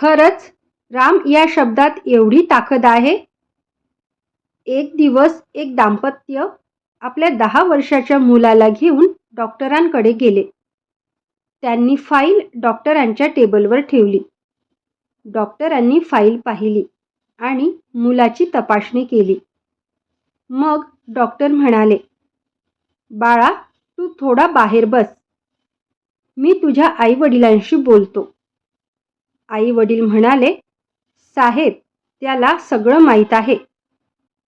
खरंच राम या शब्दात एवढी ताकद आहे? एक दिवस एक दाम्पत्य आपल्या दहा वर्षाच्या मुलाला घेऊन डॉक्टरांकडे गेले. त्यांनी फाईल डॉक्टरांच्या टेबलवर ठेवली. डॉक्टरांनी फाईल पाहिली आणि मुलाची तपासणी केली. मग डॉक्टर म्हणाले बाळा तू थोडा बाहेर बस. मी तुझ्या आईवडिलांशी बोलतो. आई वडील म्हणाले साहेब त्याला सगळं माहीत आहे.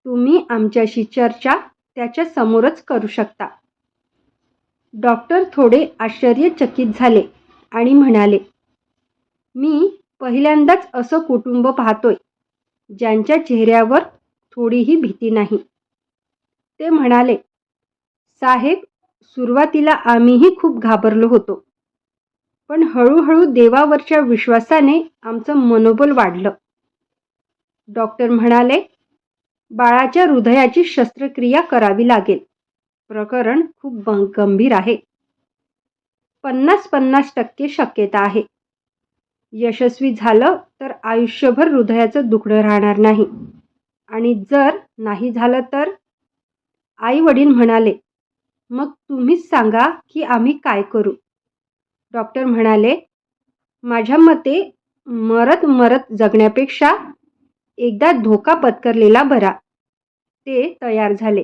तुम्ही आमच्याशी चर्चा त्याच्या समोरच करू शकता. डॉक्टर थोडे आश्चर्यचकित झाले आणि म्हणाले मी पहिल्यांदाच असं कुटुंब पाहतोय ज्यांच्या चेहऱ्यावर थोडीही भीती नाही. ते म्हणाले साहेब सुरुवातीला आम्हीही खूप घाबरलो होतो. पण हळूहळू देवावरच्या विश्वासाने आमचं मनोबल वाढलं. डॉक्टर म्हणाले बाळाच्या हृदयाची शस्त्रक्रिया करावी लागेल. प्रकरण खूप गंभीर आहे. पन्नास पन्नास टक्के शक्यता आहे. यशस्वी झालं तर आयुष्यभर हृदयाचं दुखणं राहणार नाही. आणि जर नाही झालं तर? आई वडील म्हणाले मग तुम्हीच सांगा की आम्ही काय करू? डॉक्टर म्हणाले माझ्या मते मरत मरत जगण्यापेक्षा एकदा धोका पत्करलेला बरा. ते तयार झाले.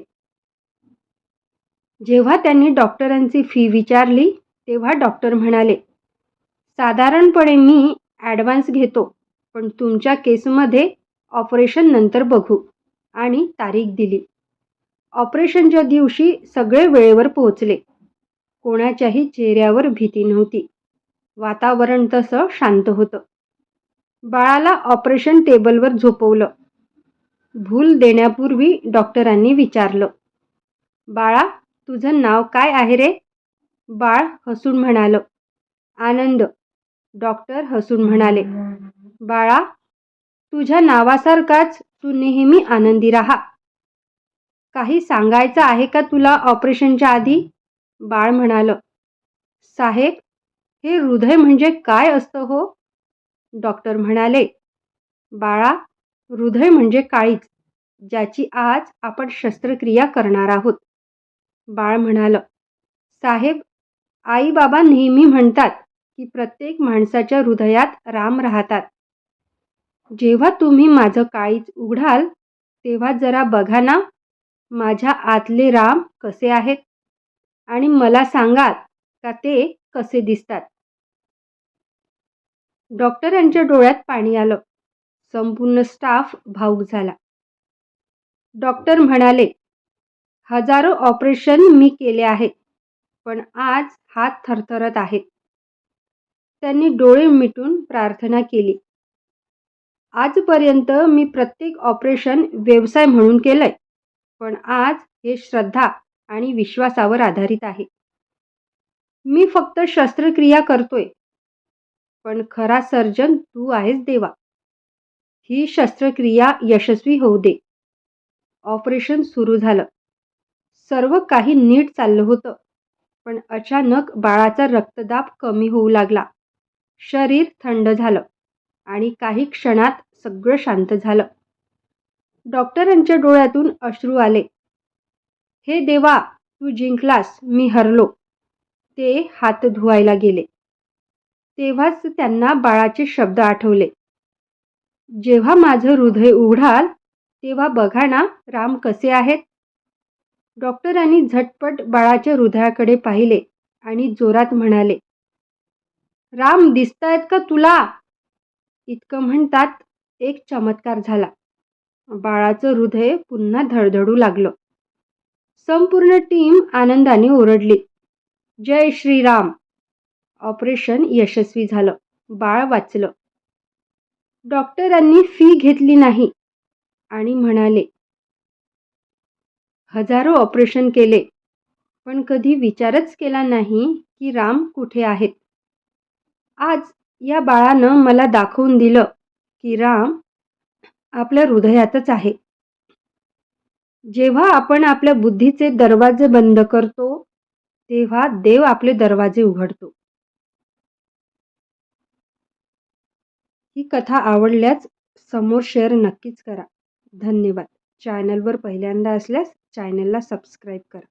जेव्हा त्यांनी डॉक्टरांची फी विचारली तेव्हा डॉक्टर म्हणाले साधारणपणे मी ॲडव्हान्स घेतो पण तुमच्या केसमध्ये ऑपरेशन नंतर बघू आणि तारीख दिली. ऑपरेशनच्या दिवशी सगळे वेळेवर पोहोचले. कोणाच्याही चेहऱ्यावर भीती नव्हती. वातावरण तसं शांत होतं. बाळाला ऑपरेशन टेबलवर झोपवलं. भूल देण्यापूर्वी डॉक्टरांनी विचारलं बाळा तुझं नाव काय आहे रे? बाळ हसून म्हणालं आनंद. डॉक्टर हसून म्हणाले बाळा तुझ्या नावासारखाच तू नेहमी आनंदी राहा. काही सांगायचं आहे का तुला ऑपरेशनच्या आधी? बाळ म्हणालं साहेब हे हृदय म्हणजे काय असतं हो? डॉक्टर म्हणाले बाळा हृदय म्हणजे काळीच ज्याची आज आपण शस्त्रक्रिया करणार आहोत. बाळ म्हणालं साहेब आई बाबा नेहमी म्हणतात की प्रत्येक माणसाच्या हृदयात राम राहतात. जेव्हा तुम्ही माझं काळीच उघडाल तेव्हा जरा बघा ना माझ्या आतले राम कसे आहेत. आणि मला सांगाल का ते कसे दिसतात? डॉक्टरांच्या डोळ्यात पाणी आलं. संपूर्ण स्टाफ भाऊक झाला. डॉक्टर म्हणाले हजारो ऑपरेशन मी केले आहेत पण आज हात थरथरत आहेत. त्यांनी डोळे मिटून प्रार्थना केली. आजपर्यंत मी प्रत्येक ऑपरेशन व्यवसाय म्हणून केलंय पण आज हे श्रद्धा आणि विश्वासावर आधारित आहे. मी फक्त शस्त्रक्रिया करतोय. पण खरा सर्जन तू आहेस देवा. ही शस्त्रक्रिया यशस्वी होऊ दे. ऑपरेशन सुरू झालं. सर्व काही नीट चाललं होतं. पण अचानक बाळाचा रक्तदाब कमी होऊ लागला. शरीर थंड झालं आणि काही क्षणात सगळं शांत झालं. डॉक्टरांच्या डोळ्यातून अश्रू आले. हे देवा तू जिंकलास मी हरलो. ते हात धुवायला गेले. तेव्हाच त्यांना बाळाचे शब्द आठवले. जेव्हा माझं हृदय उघडाल तेव्हा बघा ना राम कसे आहेत. डॉक्टरांनी झटपट बाळाच्या हृदयाकडे पाहिले आणि जोरात म्हणाले राम दिसतायत का तुला? इतकं म्हणतात एक चमत्कार झाला. बाळाचं हृदय पुन्हा धडधडू लागलं. संपूर्ण टीम आनंदाने ओरडली. जय श्रीराम. ऑपरेशन यशस्वी झालं. बाळ वाचलं. डॉक्टरांनी फी घेतली नाही. आणि म्हणाले हजारो ऑपरेशन केले पण कधी विचारच केला नाही की राम कुठे आहेत. आज या बाळानं मला दाखवून दिलं की राम आपल्या हृदयातच आहे. जेव्हा आपण आपल्या बुद्धीचे दरवाजे बंद करतो तेव्हा देव आपले दरवाजे उघडतो. ही कथा आवडल्यास समोर शेअर नक्कीच करा. धन्यवाद. चॅनलवर पहिल्यांदा असल्यास चॅनलला सबस्क्राईब करा.